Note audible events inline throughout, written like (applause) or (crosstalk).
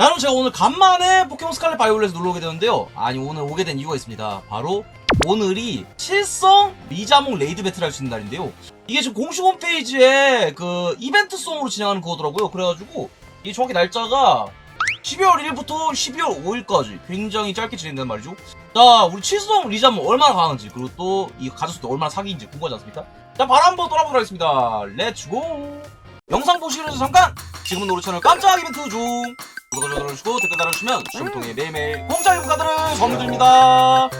여러분 제가 오늘 간만에 포켓몬 스칼렛 바이올렛을 놀러 오게 되는데요. 아니 오늘 오게 된 이유가 있습니다. 바로 오늘이 칠성 리자몽 레이드 배틀 할 수 있는 날인데요. 이게 지금 공식 홈페이지에 그 이벤트송으로 진행하는 거더라고요. 그래가지고 이 정확히 날짜가 12월 1일부터 12월 5일까지 굉장히 짧게 진행된단 말이죠. 자, 우리 칠성 리자몽 얼마나 강한지 그리고 또이때 얼마나 사기인지 궁금하지 않습니까? 자, 바로 한번 돌아보도록 하겠습니다. 렛츠고! 영상 보시기 전에 잠깐! 지금은 우리 채널 깜짝 이벤트 중! 구독을 눌러주시고 댓글 달아주시면 추첨을 통해 매일매일 공짜 카드를 선물 드립니다.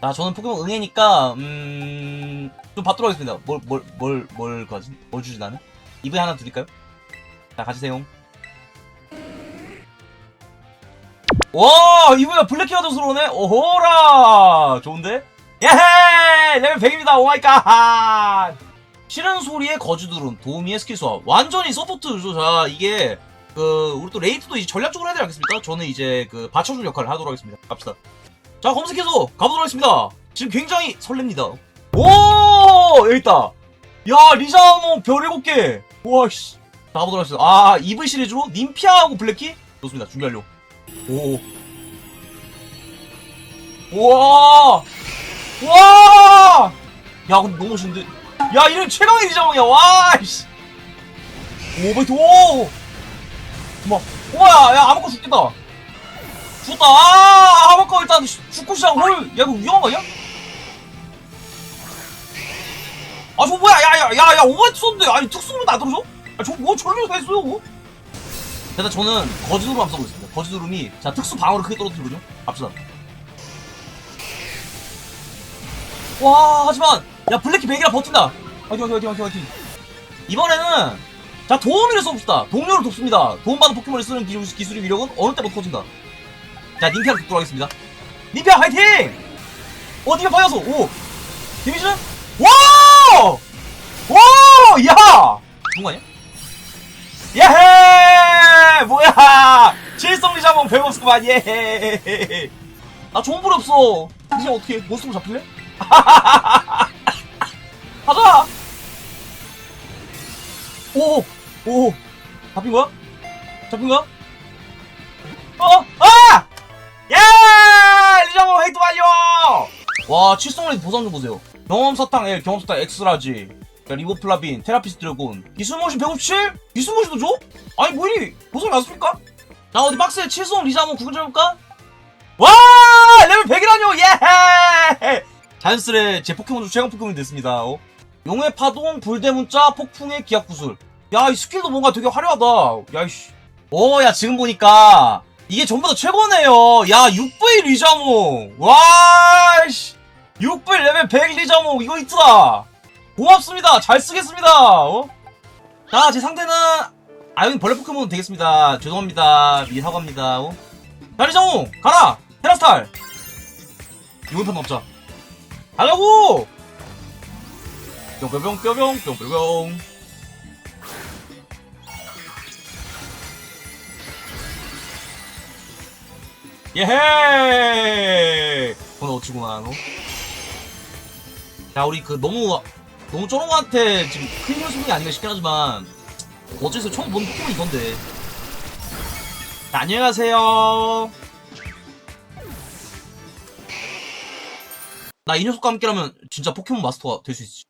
자, 저는 포켓몬 응애니까 음... 좀 받도록 하겠습니다. 뭘, 뭘, 뭘, 뭘 가지? 뭘 주지 나는? 이번에 하나 드릴까요? 자, 가지세요. 와, 이번에 블랙키아도 들어오네? 오호라! 좋은데? 예헤! 레벨 100입니다, 오마이갓! 싫은 소리에 거주들은 도우미의 스킬 수와 완전히 서포트죠. 자, 이게 그 우리 또 레이트도 이제 전략적으로 해야 되지 않겠습니까? 저는 이제 그 받쳐줄 역할을 하도록 하겠습니다. 갑시다. 자 검색해서 가보도록 하겠습니다. 지금 굉장히 설렙니다. 오 여기 있다. 야 리자몽 별 7개. 우와 씨. 자, 가보도록 하겠습니다. 아 EV 시리즈로 님피아하고 블랙키 좋습니다. 준비하려. 오. 우와. 와. 야 근데 너무 멋있는데. 야 이런 최강의 리자몽이야. 와 씨. 오 베이트 오. 뭐, 우와, 야, 아마꺼 죽겠다. 죽었다. 아, 아마꺼 일단 죽고 시작. 헐, 야, 이거 위험한 거 아니야? 아, 저 뭐야, 야, 야, 야, 야, 오버헤드 썼는데, 아니, 특수는 나 들어줘? 아, 저뭐 절묘 했어요? 일단 저는 거지누름 한번 써보겠습니다. 거지누름이, 자, 특수 방어를 크게 떨어뜨리거든요? 갑시다. 와, 하지만, 야, 블랙키 100이라 버틴다. 화이팅, 화이팅, 화이팅, 화이팅. 이번에는, 자, 도우미를 써봅시다. 동료를 돕습니다. 도움받은 포켓몬을 쓰는 기술, 기술의 위력은 어느 때부터 터진다. 자, 닌피아를 돕도록 하겠습니다. 닌피아 화이팅! 어, 닌피아 파이어서, 오! 데미지는? 와! 와! 야! 죽은 거 아니야? 예헤! 뭐야! 칠성리 잡으면 배고프구만, 예! 아, 좋은 불이 없어. 이제 어떻게, 몬스터 잡힐래? (laughs) 가자! 오! 오! 잡힌 거야? 잡힌 거야? 어? 아! 야! 리자모 헤이트 완료! 와, 칠성레드 보상 좀 보세요. 경험 사탕 L, 경험 사탕 X라지, 자, 리보플라빈, 테라피스 드래곤, 기술모션 157? 기술모션도 줘? 아니, 뭐니? 보상 맞습니까? 자, 어디 박스에 칠성 리자모 구분 좀 해볼까? 와! 레벨 100이라뇨! 예! 자연스레 제 포켓몬 중 최강 포켓몬이 됐습니다. 어? 용의 파동, 불대문자, 폭풍의 기압 구슬. 야, 이 스킬도 뭔가 되게 화려하다. 야, 이씨. 오, 야, 지금 보니까, 이게 전부 다 최고네요. 야, 6V 리자몽. 와, 씨. 6V 레벨 100 리자몽. 이거 있더라. 고맙습니다. 잘 쓰겠습니다. 어? 자, 제 상대는, 아연 벌레 포켓몬 되겠습니다. 죄송합니다. 미리 사과합니다. 어? 자, 리자몽, 가라! 테라스탈! 이번 판 넘자. 가려고! 뿅뿅뿅 뿅뿅 뿅뿅 예헤! 오늘 어찌구나 너? 야 우리 그 너무 너무 쪼롱한테 지금 큰 힘을 쓰는 게 아닌가 싶긴 하지만 어째서 처음 본 포켓몬 이건데? 자, 안녕하세요. 나 이 녀석과 함께라면 진짜 포켓몬 마스터가 될 수 있죠